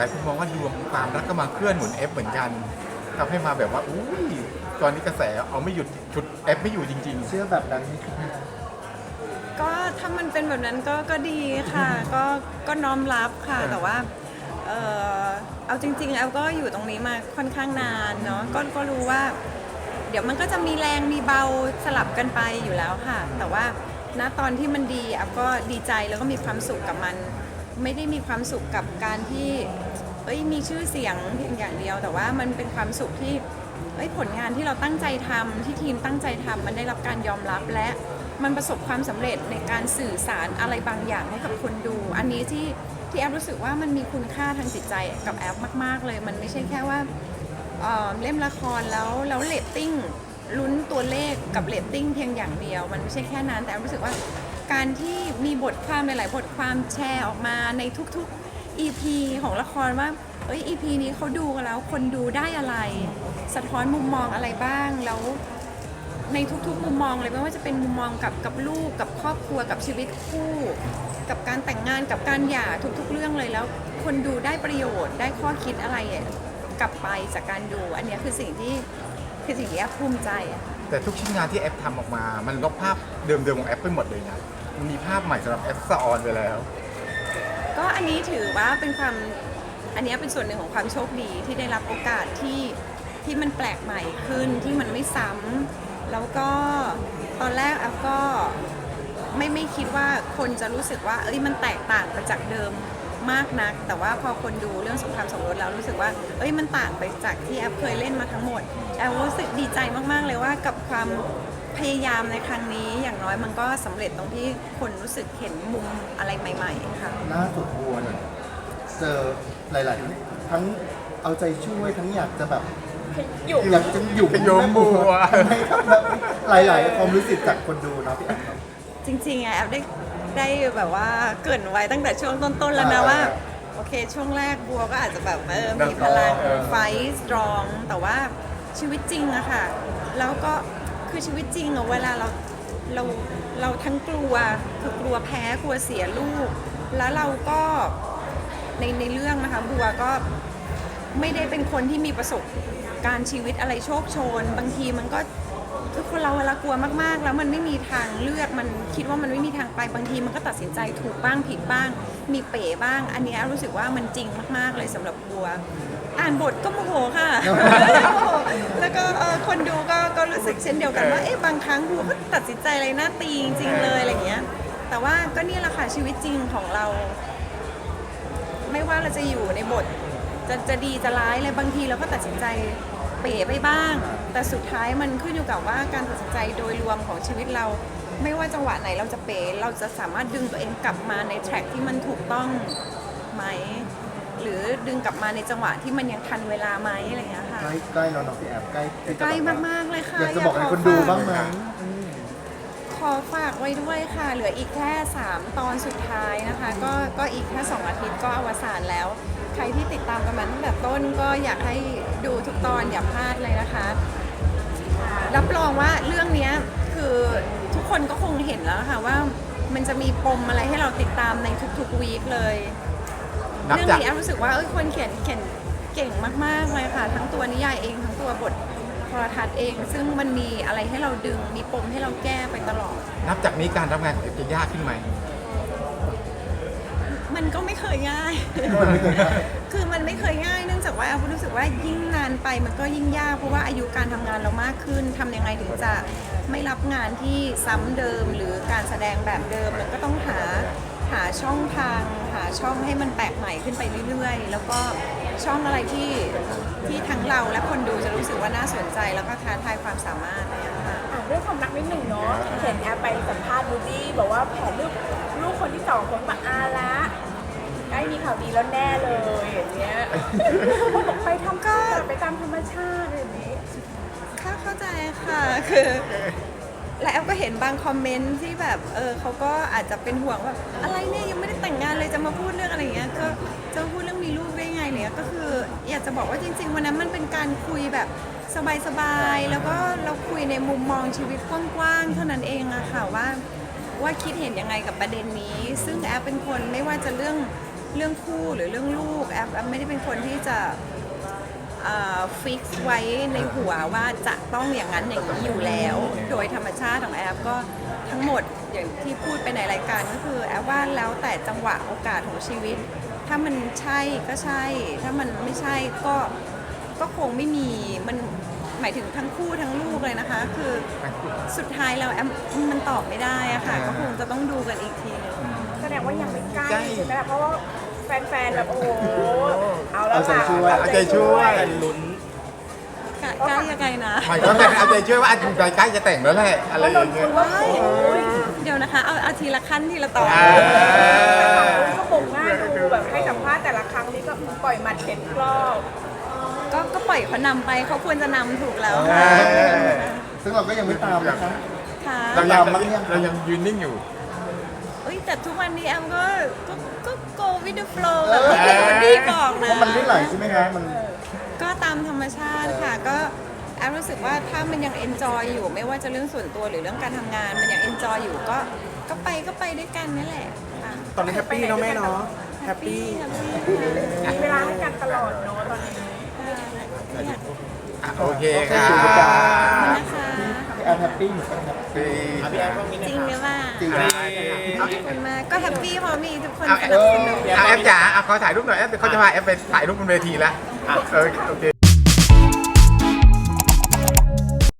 แต่คุณมองว่าดวงความรักก็มาเคลื่อนหมุนเอฟเหมือนกันทำให้มาแบบว่าอุ้ยตอนนี้กระแสเอาไม่หยุดชุดเอฟไม่อยู่จริงเชื่อแบบนั้นไหมครับก็ถ้ามันเป็นแบบนั้นก็ก็ดีค่ะ ก็ก็น้อมรับค่ะแต่ว่าเออเอาจริงๆแอลก็อยู่ตรงนี้มาค่อนข้างนานเนาะก็ก็รู้ว่า เดี๋ยวมันก็จะมีแรงมีเบาสลับกันไปอยู่แล้วค่ะ แต่ว่าณตอนที่มันดีแอลก็ดีใจแล้วก็มีความสุขกับมัน ไม่ได้มีความสุขกับการที่เอ้ยมีชื่อเสียงเพียงอย่างเดียว แต่ว่ามันเป็นความสุขที่เอ้ยผลงานที่เราตั้งใจทำที่ทีมตั้งใจทำมันได้รับการยอมรับและมันประสบความสำเร็จในการสื่อสารอะไรบางอย่างให้กับคนดู อันนี้ที่ที่แอฟรู้สึกว่ามันมีคุณค่าทางจิตใจกับแอฟมาก ๆ เลย มันไม่ใช่แค่ว่าเเล่มละครแล้วแล้วเรตติ้งลุ้นตัวเลขกับเรตติ้งเพียงอย่างเดียว มันไม่ใช่แค่นั้นแต่รู้สึกว่า การที่มีบทความหลาย ๆ บทความแชร์ออกมาในทุก ๆ EP ของละครว่าเอ้ย EP นี้เขาดูกันแล้วคนดูได้อะไร สะท้อนมุมมองอะไรบ้างแล้วในทุกๆ มุมมองเลยไม่ว่าจะเป็นมุมมองกับกับลูกกับครอบครัวกับชีวิตคู่ กับการแต่งงานกับการหย่าทุกๆ เรื่องเลยแล้ว คนดูได้ประโยชน์ได้ข้อคิดอะไรกลับไปจากการดู อันนี้คือสิ่งที่คือสิ่งที่แอฟภูมิใจอะแต่ทุกชิ้นงานที่แอฟทำออกมา มันลบภาพเดิมๆของแอฟไปหมดเลยนะ มันมีภาพใหม่สำหรับแอฟสะออนไปแล้ว ก็อันนี้ถือว่าเป็นความอันนี้เป็นส่วนหนึ่งของความโชคดีที่ได้รับโอกาสที่ที่มันแปลกใหม่ขึ้นที่มันไม่ซ้ำแล้วก็ตอนแรกแอฟก็ไม่ไม่คิดว่าคนจะรู้สึกว่าเอ้ยมันแตกต่างไปจากเดิมมากนัก แต่ว่าพอคนดูเรื่องสงครามสมรสแล้วรู้สึกว่า เอ้ยมันต่างไปจากที่แอฟเคยเล่นมาทั้งหมดแอฟรู้สึกดีใจมากๆเลยว่ากับความ พยายามในครั้งนี้อย่างน้อยมันก็สำเร็จตรงที่คนรู้สึกเห็นมุมอะไรใหม่ ๆ ค่ะ ล่าสุดบัวเนี่ยเจอหลาย ๆ ทั้งเอาใจช่วยทั้งอยากจะแบบอยู่อยากจะอยู่ขยมบัว ทำไมครับแบบหลาย ๆ ความรู้สึกจากคนดูนะพี่แอมครับจริงๆอะแอฟได้ได้แบบว่าเกรินไว้ตั้งแต่ช่วงต้น ๆ แล้วนะอ่าว่า โอเค ช่วงแรกบัวก็อาจจะแบบเออมีพลังเออ ไฟสตรองแต่ว่าชีวิตจริงอะค่ะ แล้วก็ คือชีวิตจริงเนอะเวลาเราเราเราทั้งกลัวคือกลัวแพ้กลัวเสียลูก แล้วเราก็ในในเรื่องนะคะบัวก็ไม่ได้เป็นคนที่มีประสบการณ์ชีวิตอะไรโชคโชน บางทีมันก็ คือคนเราเวลากลัวมากๆ แล้วมันไม่มีทางเลือกมันคิดว่ามันไม่มีทางไปบางที มันก็ตัดสินใจถูกบ้างผิดบ้าง มีเป๋บ้าง อันเนี้ยรู้สึกว่ามันจริงมากๆเลยสำหรับบัว อ่านบทก็โมโหค่ะ แล้วก็เอ่อคนดูก็ก็รู้สึกเช่นเดียวกันว่าเอ๊ะบางครั้งบัวก็ตัดสินใจอะไรน่าตีจริงๆเลยอะไรอย่างเงี้ย แต่ว่าก็นี่แหละค่ะชีวิตจริงของเรา ไม่ว่าเราจะอยู่ในบท จะจะดีจะร้ายอะไรบางทีเราก็ตัดสินใจ เป๋ไปบ้าง แต่สุดท้ายมันขึ้นอยู่กับว่าการตัดสินใจโดยรวมของชีวิตเรา ไม่ว่าจังหวะไหนเราจะเป๋เราจะสามารถดึงตัวเองกลับมาในแทร็กที่มันถูกต้องไหม หรือดึงกลับมาในจังหวะที่มันยังทันเวลาไหมอะไรอย่างเงี้ยค่ะ ใกล้ใกล้แล้วเนาะพี่แอมใกล้ที่จะใกล้แบบว่มาก ๆ เลยค่ะอยากจะบอกให้ขคนดูฝกบ้างไหมขอฝากไว้ด้วยค่ะ เหลืออีกแค่ 3 ตอนสุดท้ายนะคะ ก็ก็อีกแค่ 2 อาทิตย์ก็อวสานแล้ว ใครที่ติดตามกันมาตั้งแต่ต้นก็อยากให้ดูทุกตอนอย่าพลาดเลยนะคะ รับรองว่าเรื่องเนี้ยคือทุกคนก็คงเห็นแล้วค่ะว่ามันจะมีปมอะไรให้เราติดตามในทุกๆวีคเลย นับเรื่องจากนี้แอฟรู้สึกว่าเอ้ยคนเขียนเขียนเก่งมากๆเลยค่ะ ทั้งตัวนิยายเองทั้งตัวบทโทรทัศน์เอง ซึ่งมันมีอะไรให้เราดึงมีปมให้เราแก้ไปตลอด นับจากนี้การรับงานของเอฟจะยากขึ้นไหม มันก็ไม่เคยง่าย คือมันไม่เคยง่าย เนื่องจากว่าแอฟรู้สึกว่ายิ่งนานไปมันก็ยิ่งยาก เพราะว่าอายุการทำงานเรามากขึ้นทำยังไงถึงจะไม่รับงานที่ซ้ำเดิม หรือการแสดงแบบเดิมมันก็ต้องหาหาช่องทางหาช่องให้มันแปลกใหม่ขึ้นไปเรื่อยๆ แล้วก็ช่องอะไรที่ที่ทั้งเราและคนดูจะรู้สึกว่าน่าสนใจแล้วก็ท้าทายความสามารถเนี่ยค่ะอะเรื่องความรักนิดหนึ่งเนาะเห็นแอปไปสัมภาษณ์บูดี้บอกว่าแผนลูกลูกคนที่สองของปะอาละ ใกล้มีข่าวดีแล้วแน่เลยอย่างเงี้ยไปทำก็ไปตามธรรมชาติแบบนี้ ค่ะเข้าใจค่ะคือและแอฟก็เห็นบางคอมเมนต์ที่แบบเออเขาก็อาจจะเป็นห่วงว่าอะไรเนี่ยยังไม่ได้แต่งงานเลยจะมาพูดเรื่องอะไรอย่างเงี้ยก็จะมาพูดเรื่องมีลูกได้ไงเนี่ยก็คืออยากจะบอกว่าจริง ๆ วันนั้นมันเป็นการคุยแบบสบายๆแล้วก็เราคุยในมุมมองชีวิตกว้างๆเท่านั้นเองอะค่ะว่าว่าคิดเห็นยังไงกับประเด็นนี้ ซึ่งแอฟเป็นคนไม่ว่าจะเรื่อง เรื่องคู่หรือเรื่องลูกแอปแอปไม่ได้เป็นคนที่จะฟิกไว้ในหัวว่าจะต้องอย่างนั้นอย่างนี้อยู่แล้ว โดยธรรมชาติของแอปก็ทั้งหมดอย่างที่พูดไปในรายการก็คือแอปว่าแล้วแต่จังหวะโอกาสของชีวิต ถ้ามันใช่ก็ใช่ ถ้ามันไม่ใช่ก็ก็คงไม่มีมันหมายถึงทั้งคู่ทั้งลูกเลยนะคะ คือสุดท้ายแล้วแอมมันตอบไม่ได้อะค่ะก็คงจะต้องดูกันอีกทีนึง ดงว่ายังไม่ใกล้ ใช่ไหมล่ะเพราะว่าแฟนๆแบบโอ้โหเอาแล้วเอาใจค่ะช่วยเอาใจช่วยลุ้นใกล้ใกล้ยังไงนะ หมายความว่าเอาใจช่วยว่าอาจจะใกล้จะแต่งแล้วแหละอะไรแล้วอนย่านงคุเงี้ณยว่าโอ้ยเดี๋ยวนะคะ เอาเอาทีละขั้นทีละตอนอ่าก็คงง่ายดูแบบให้สัมภาษณ์แต่ละครั้งนี้ก็ปล่อยหมัดเด็ดรอบ ก็ก็ปล่อยเขานำไปเขาควรจะนำถูกแล้วเอค่ะอซึ่งเราก็ยังไม่ตามนะคะค่ะ เรายังตามบ้างยังเรายังยืนนิ่งอยู่เอ้ย แต่ทุกวันนี้แอมก็ก็ก็ go with the flow แบบที่พี่คนดีบอกเพนะราะมันไม่ไหลใช่ไหมคะมัน ก็ตามธรรมชาติค่ะก็แอมรู้สึกว่าถ้ามันยัง enjoy อยู่ไม่ว่าจะเรื่องส่วนตัวหรือเรื่องการทำงาน มันยัง enjoy อยู่ก็ก็ไปก็ไปด้วยกันนี่แหละค่ะตอนนี้แฮปปี้เนาะแม่เนาะแฮปปี้แฮปปี้มีเวลาให้กันตลอดเนาะตอนนี้ ค่ะอะโอเคโอเคค่ะอยู่ด้วยกันนะคะ พี่แอนแฮปปี้อยู่กันครับดีพี่แอนก็มีจริงหรือเปล่าจริงขอบคุณมากก็แฮปปี้เพราะมีทุกคนเอาสนับสนุน เอาแอปจ๋าเอาขอถ่ายรูปหน่อยแอปเขาจะพาแอปไปถ่ายรูปบนเวทีแล้วเออโอเค